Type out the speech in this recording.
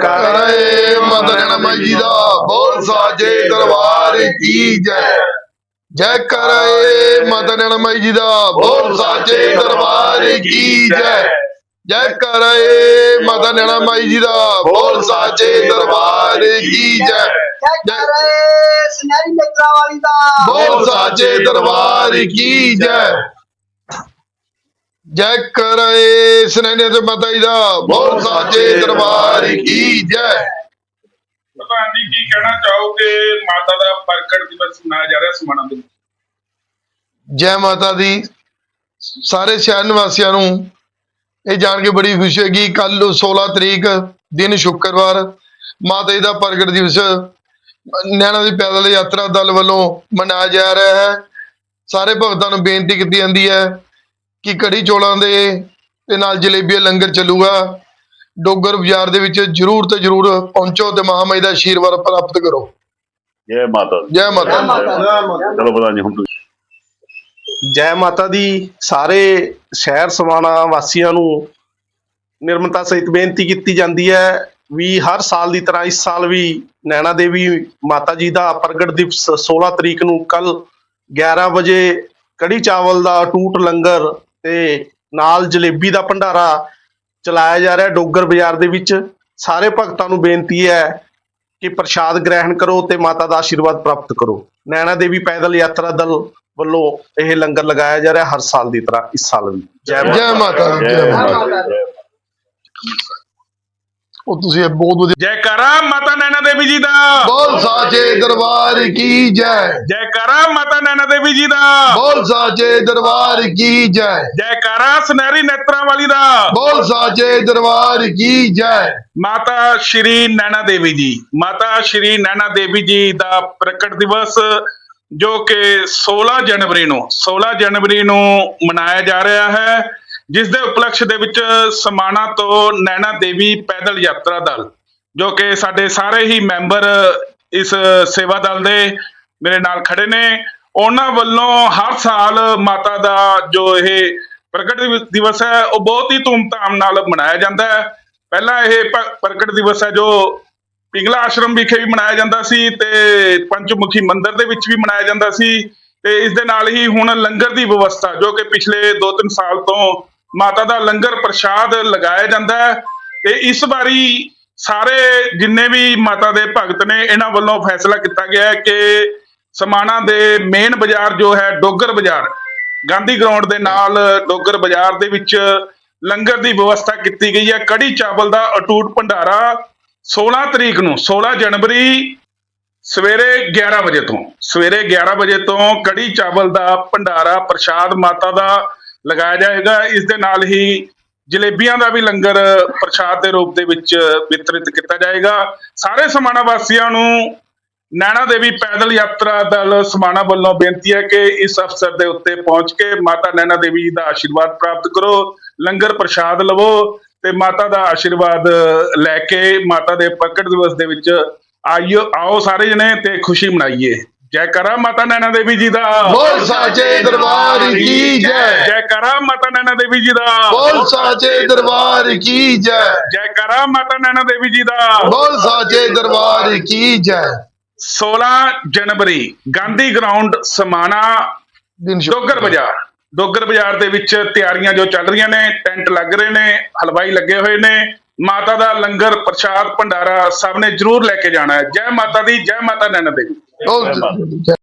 ਕਰੇ ਮਦਨ ਮਾਈ ਜੀ ਦਾ ਬੋਲ ਸਾਜੇ ਦਰਬਾਰ ਕੀ ਜੈ। ਜੈ ਕਰੇ ਮਦਨ ਮਾਈ ਜੀ ਦਾ ਬੋਲ ਸਾਜੇ ਦਰਬਾਰ ਕੀ ਜੈ। ਜੈ ਕਰੇ ਮਦਨ ਮਾਈ ਜੀ ਦਾ ਬੋਲ ਸਾਜੇ ਦਰਬਾਰ ਕੀ ਜੈ। ਜੈ ਕਰੇ ਸੁਨਹਿਰੀ ਮਿੱਤਰਾਂ ਵਾਲੀ ਦਾ। ਬੋਲ ਸਾਜੇ ਦਰਬਾਰ ਕੀ ਜੈ। ਜੈ ਕਰੇ ਸਨੇਨੇ ਤੇ ਮਾਤਾ ਜੀ ਦਾ ਬੋਲ ਸਾਜੇ ਦਰਬਾਰ ਕੀ ਜੈ। ਜੀ ਕੀ ਕਹਿਣਾ ਚਾਹੋਗੇ? ਮਾਤਾ ਦਾ ਪ੍ਰਗਟ ਦਿਵਸ ਮਨਾਇਆ ਜਾ ਰਿਹਾ ਸਮਾਣਾ ਦੇ? ਜੈ ਮਾਤਾ ਦੀ। ਸਾਰੇ ਸ਼ਹਿਰ ਨਿਵਾਸੀਆਂ ਨੂੰ ਇਹ ਜਾਣ ਕੇ ਬੜੀ ਖੁਸ਼ੀ ਹੋਏਗੀ। ਕੱਲ 16 ਤਰੀਕ ਦਿਨ ਸ਼ੁੱਕਰਵਾਰ ਮਾਤਾ ਜੀ ਦਾ ਪ੍ਰਗਟ ਦਿਵਸ ਨੈਣਾ ਦੀ ਪੈਦਲ ਯਾਤਰਾ ਦਲ ਵੱਲੋਂ ਮਨਾਇਆ ਜਾ ਰਿਹਾ ਹੈ। ਸਾਰੇ ਭਗਤਾਂ ਨੂੰ ਬੇਨਤੀ ਕੀਤੀ ਜਾਂਦੀ ਹੈ ਕਿ ਕੜੀ ਚੋਲਾਂ ਦੇ ਤੇ ਨਾਲ ਜਲੇਬੀ ਦਾ ਲੰਗਰ ਚੱਲੂਗਾ। ਡੋਗਰ ਬਾਜ਼ਾਰ ਦੇ ਵਿੱਚ ਜਰੂਰ ਤੇ ਜਰੂਰ ਪਹੁੰਚੋ ਤੇ ਮਹਾਮਾਈ ਦਾ ਆਸ਼ੀਰਵਾਦ ਪ੍ਰਾਪਤ ਕਰੋ। ਜੈ ਮਾਤਾ ਦੀ। ਜੈ ਮਾਤਾ ਜੈ ਦੀ। ਚਲੋ ਪ੍ਰਧਾਨ ਜੀ ਹੁਣ ਤੁਸੀਂ। ਜੈ ਮਾਤਾ ਦੀ। ਸਾਰੇ ਸ਼ਹਿਰ ਸਮਾਣਾ ਵਾਸੀਆਂ ਨੂੰ ਨਿਰਮਤਾ ਸਹਿਤ ਬੇਨਤੀ ਕੀਤੀ ਜਾਂਦੀ ਹੈ ਵੀ ਹਰ ਸਾਲ ਦੀ ਤਰ੍ਹਾਂ ਇਸ ਸਾਲ ਵੀ ਨੈਣਾ ਦੇਵੀ ਮਾਤਾ ਜੀ ਦਾ ਪ੍ਰਗਟ ਦਿਵਸ 16 ਤਰੀਕ ਨੂੰ ਕੱਲ 11 ਵਜੇ ਕੜੀ ਚਾਵਲ ਦਾ ਟੂਟ ਲੰਗਰ ਤੇ ਨਾਲ ਜਲੇਬੀ ਦਾ ਭੰਡਾਰਾ ਚਲਾਇਆ ਜਾ ਰਿਹਾ ਡੋਗਰ ਬਾਜ਼ਾਰ ਦੇ ਵਿੱਚ। ਸਾਰੇ ਭਗਤਾਂ ਨੂੰ ਬੇਨਤੀ ਹੈ ਕਿ ਪ੍ਰਸ਼ਾਦ ਗ੍ਰਹਿਣ ਕਰੋ ਤੇ ਮਾਤਾ ਦਾ ਆਸ਼ੀਰਵਾਦ ਪ੍ਰਾਪਤ ਕਰੋ। ਨੈਣਾ ਦੇਵੀ ਪੈਦਲ ਯਾਤਰਾ ਦਲ ਵੱਲੋਂ ਇਹ ਲੰਗਰ ਲਗਾਇਆ ਜਾ ਰਿਹਾ ਹਰ ਸਾਲ ਦੀ ਤਰ੍ਹਾਂ ਇਸ ਸਾਲ ਵੀ। ਜੈ ਮਾਤਾ ਜੈ ਮਾਤਾ ਜੈ। ਉਹ ਤੁਸੀਂ ਬਹੁਤ ਵਧੀਆ ਜੈਕਾਰਾ ਮਾਤਾ ਨੈਣਾ ਦੇਵੀ ਜੀ ਦਾ। ਬੋਲ ਸਾਚੇ ਦਰਬਾਰ ਕੀ ਜੈ? ਜੈਕਾਰਾ ਮਾਤਾ ਨੈਣਾ ਦੇਵੀ ਜੀ ਦਾ। ਬੋਲ ਸਾਚੇ ਦਰਬਾਰ ਕੀ ਜੈ? ਜੈਕਾਰਾ ਸੁਨਹਿਰੀ ਨੇਤਰਾਂ ਵਾਲੀ ਦਾ। ਬੋਲ ਸਾਚੇ ਦਰਬਾਰ ਕੀ ਜੈ? ਮਾਤਾ ਸ਼੍ਰੀ ਨੈਣਾ ਦੇਵੀ ਜੀ। ਮਾਤਾ ਸ਼੍ਰੀ ਨੈਣਾ ਦੇਵੀ ਜੀ ਦਾ ਪ੍ਰਗਟ ਦਿਵਸ ਜੋ ਕਿ 16 ਜਨਵਰੀ ਨੂੰ 16 ਜਨਵਰੀ ਨੂੰ ਮਨਾਇਆ ਜਾ ਰਿਹਾ ਹੈ। ਜਿਸ ਦੇ ਉਪਲਕਸ਼ ਦੇ ਵਿੱਚ ਸਮਾਣਾ ਤੋਂ ਨੈਣਾ ਦੇਵੀ ਪੈਦਲ ਯਾਤਰਾ ਦਲ ਜੋ ਕਿ ਸਾਡੇ ਸਾਰੇ ਹੀ ਮੈਂਬਰ ਇਸ ਸੇਵਾ ਦਲ ਦੇ ਮੇਰੇ ਨਾਲ ਖੜੇ ਨੇ। ਉਹਨਾਂ ਵੱਲੋਂ ਹਰ ਸਾਲ ਮਾਤਾ ਦਾ ਜੋ ਇਹ ਪ੍ਰਗਟ ਦਿਵਸ ਹੈ, ਉਹ ਬਹੁਤ ਹੀ ਧੂਮਧਾਮ ਨਾਲ ਮਨਾਇਆ ਜਾਂਦਾ ਹੈ। ਪਹਿਲਾਂ ਇਹ ਪ- ਪ੍ਰਗਟ ਦਿਵਸ ਹੈ, ਜੋ ਪਿੰਗਲਾ ਆਸ਼ਰਮ ਵਿਖੇ ਵੀ ਮਨਾਇਆ ਜਾਂਦਾ ਸੀ ਤੇ ਪੰਚਮੁਖੀ ਮੰਦਿਰ ਦੇ ਵਿੱਚ ਵੀ ਮਨਾਇਆ ਜਾਂਦਾ ਸੀ। ਤੇ ਇਸ ਦੇ ਨਾਲ ਹੀ ਹੁਣ ਲੰਗਰ ਦੀ ਵਿਵਸਥਾ, ਜੋ ਕਿ ਪਿਛਲੇ 2-3 ਸਾਲ ਤੋਂ ਮਾਤਾ ਦਾ ਲੰਗਰ ਪ੍ਰਸ਼ਾਦ ਲਗਾਇਆ ਜਾਂਦਾ ਹੈ। ਤੇ ਇਸ ਵਾਰੀ ਸਾਰੇ ਜਿੰਨੇ ਵੀ ਮਾਤਾ ਦੇ ਭਗਤ ਨੇ, ਇਹਨਾਂ ਵੱਲੋਂ ਫੈਸਲਾ ਕੀਤਾ ਗਿਆ ਹੈ ਕਿ ਸਮਾਣਾ ਦੇ ਮੇਨ ਬਾਜ਼ਾਰ ਜੋ ਹੈ, ਡੋਗਰ ਬਾਜ਼ਾਰ, ਗਾਂਧੀ ਗਰਾਊਂਡ ਦੇ ਨਾਲ ਡੋਗਰ ਬਾਜ਼ਾਰ ਦੇ ਵਿੱਚ ਲੰਗਰ ਦੀ ਵਿਵਸਥਾ ਕੀਤੀ ਗਈ ਹੈ। ਕੜੀ ਚਾਵਲ ਦਾ ਅਟੂਟ ਭੰਡਾਰਾ 16 ਤਰੀਕ ਨੂੰ 16 ਜਨਵਰੀ ਸਵੇਰੇ 11 ਵਜੇ ਤੋਂ, ਸਵੇਰੇ 11 ਵਜੇ ਤੋਂ ਕੜੀ ਚਾਵਲ ਦਾ ਭੰਡਾਰਾ ਪ੍ਰਸ਼ਾਦ ਮਾਤਾ ਦਾ ਲਗਾਇਆ ਜਾਏਗਾ। ਇਸ ਦੇ ਨਾਲ ਹੀ ਜਲੇਬੀਆਂ ਦਾ ਵੀ ਲੰਗਰ ਪ੍ਰਸ਼ਾਦ ਦੇ ਰੂਪ ਦੇ ਵਿੱਚ ਵਿਤਰਿਤ ਕੀਤਾ ਜਾਏਗਾ। ਸਾਰੇ ਸਮਾਣਾ ਵਾਸੀਆਂ ਨੂੰ ਨੈਣਾ ਦੇਵੀ ਪੈਦਲ ਯਾਤਰਾ ਦਲ ਸਮਾਣਾ ਵੱਲੋਂ ਬੇਨਤੀ ਹੈ ਕਿ ਇਸ ਅਫਸਰ ਦੇ ਉੱਤੇ ਪਹੁੰਚ ਕੇ ਮਾਤਾ ਨੈਣਾ ਦੇਵੀ ਦਾ ਆਸ਼ੀਰਵਾਦ ਪ੍ਰਾਪਤ ਕਰੋ, ਲੰਗਰ ਪ੍ਰਸ਼ਾਦ ਲਵੋ ਤੇ ਮਾਤਾ ਦਾ ਆਸ਼ੀਰਵਾਦ ਲੈ ਕੇ ਮਾਤਾ ਦੇ ਪ੍ਰਗਟ ਦਿਵਸ ਦੇ ਵਿੱਚ ਆਇਓ ਆਓ ਸਾਰੇ ਜਣੇ ਤੇ ਖੁਸ਼ੀ ਮਨਾਈਏ। ਜੈ ਕਰਾ ਮਾਤਾ ਨੈਣਾ ਦੇਵੀ ਜੀ ਦਾ। ਬੋਲ ਸਾਚੇ ਦਰਬਾਰ ਕੀ ਜੈ? ਜੈ ਕਰਾ ਮਾਤਾ ਨੈਣਾ ਦੇਵੀ ਜੀ ਦਾ। ਬੋਲ ਸਾਚੇ ਦਰਬਾਰ ਕੀ ਜੈ? ਜੈ ਕਰਾ ਮਾਤਾ ਨੈਣਾ ਦੇਵੀ ਜੀ ਦਾ। ਬੋਲ ਸਾਚੇ ਦਰਬਾਰ ਕੀ ਜੈ? 16 ਜਨਵਰੀ ਗਾਂਧੀ ਗਰਾਊਂਡ ਸਮਾਣਾ ਡੋਗਰ ਬਾਜ਼ਾਰ। ਡੋਗਰ ਬਾਜ਼ਾਰ ਦੇ ਵਿੱਚ ਤਿਆਰੀਆਂ ਜੋ ਚੱਲ ਰਹੀਆਂ ਨੇ ਟੈਂਟ ਲੱਗ ਰਹੇ ਨੇ ਹਲਵਾਈ ਲੱਗੇ ਹੋਏ ਨੇ। ਮਾਤਾ ਦਾ ਲੰਗਰ ਪ੍ਰਸ਼ਾਦ ਭੰਡਾਰਾ ਸਭ ਨੇ ਜਰੂਰ ਲੈ ਕੇ ਜਾਣਾ ਹੈ। ਜੈ ਮਾਤਾ ਦੀ ਜੈ ਮਾਤਾ ਨੈਣਾ ਦੇਵੀ। ਬੋਲ